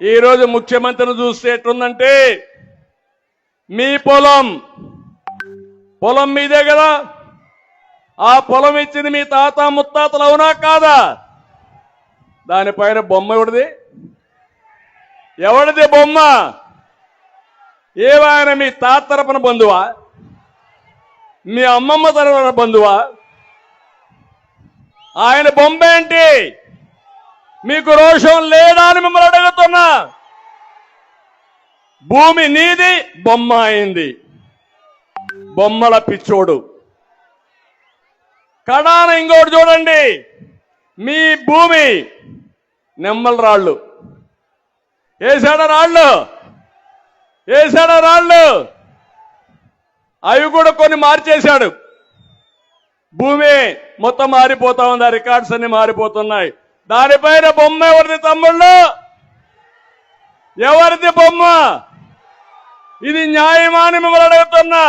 ఈరోజు ముఖ్యమంత్రిని చూస్తే ఎట్లుందంటే మీ పొలం పొలం మీదే కదా ఆ పొలం ఇచ్చింది మీ తాత ముత్తాతలు అవునా కాదా? దానిపైన బొమ్మ ఎవడిది? ఎవడిది బొమ్మ? ఏవాయన మీ తాత తరపున బంధువా? మీ అమ్మమ్మ తరపున బంధువా? ఆయన బొమ్మ ఏంటి? మీకు రోషం లేదా అని మిమ్మల్ని అడుగుతున్నా. భూమి నీది బొమ్మ అయింది. బొమ్మల పిచ్చోడు. కడాన ఇంకోటి చూడండి. మీ భూమి నెమ్మల రాళ్ళు. వేసాడ రాళ్ళు? ఏసాడ రాళ్ళు? అవి కూడా కొన్ని మార్చేశాడు. భూమి మొత్తం మారిపోతా ఉంది ఆ రికార్డ్స్ అన్ని మారిపోతున్నాయి. దానిపైన బొమ్మ ఎవరిది తమ్ముళ్ళు? ఎవరిది బొమ్మ? ఇది న్యాయమా అని మిమ్మల్ని అడుగుతున్నా.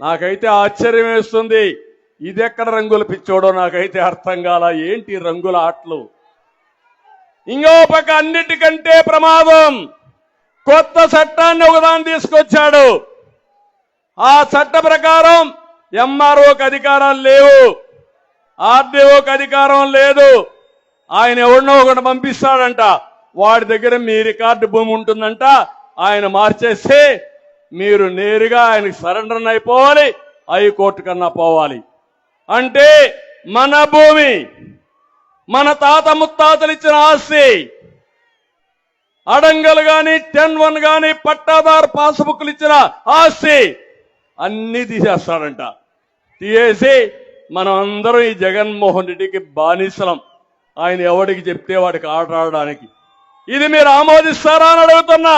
నాకైతే ఆశ్చర్యం వేస్తుంది. ఇది ఎక్కడ రంగులు పిచ్చోడో నాకైతే అర్థం కాల. ఏంటి రంగుల ఆటలు? ఇంకో పక్క అన్నిటికంటే ప్రమాదం కొత్త చట్టాన్ని ఒకదాన్ని తీసుకొచ్చాడు. ఆ చట్ట ప్రకారం ఎంఆర్ఓకి అధికారాలు లేవు. ఆర్డీఓకి అధికారం లేదు. ఆయన ఎవరినో ఒకటి పంపిస్తాడంట. వాడి దగ్గర మీ రికార్డు భూమి ఉంటుందంట. ఆయన మార్చేస్తే మీరు నేరుగా ఆయనకి సరెండర్ అయిపోవాలి. హైకోర్టు కన్నా పోవాలి. అంటే మన భూమి మన తాత ముత్తాతలు ఇచ్చిన ఆస్తి అడంగలు గాని టెన్ వన్ గాని పట్టాదారు పాస్బుక్లు ఇచ్చిన ఆస్తి అన్ని తీసేస్తాడంట. తీసేసి మనం అందరం ఈ జగన్మోహన్ రెడ్డికి బానిసలం. ఆయన ఎవడికి చెప్తే వాడికి ఆట ఆడడానికి. ఇది మీరు ఆమోదిస్తారా అని అడుగుతున్నా.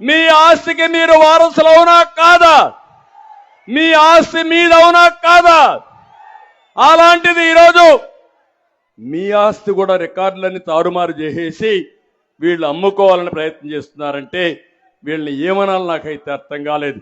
మీ ఆస్తికి మీరు వారసులు అవునా కాదా? మీ ఆస్తి మీదవునా కాదా? అలాంటిది ఈరోజు మీ ఆస్తి కూడా రికార్డులన్నీ తారుమారు చేసేసి వీళ్ళు అమ్ముకోవాలని ప్రయత్నం చేస్తున్నారంటే వీళ్ళని ఏమనాలి నాకైతే అర్థం కాలేదు.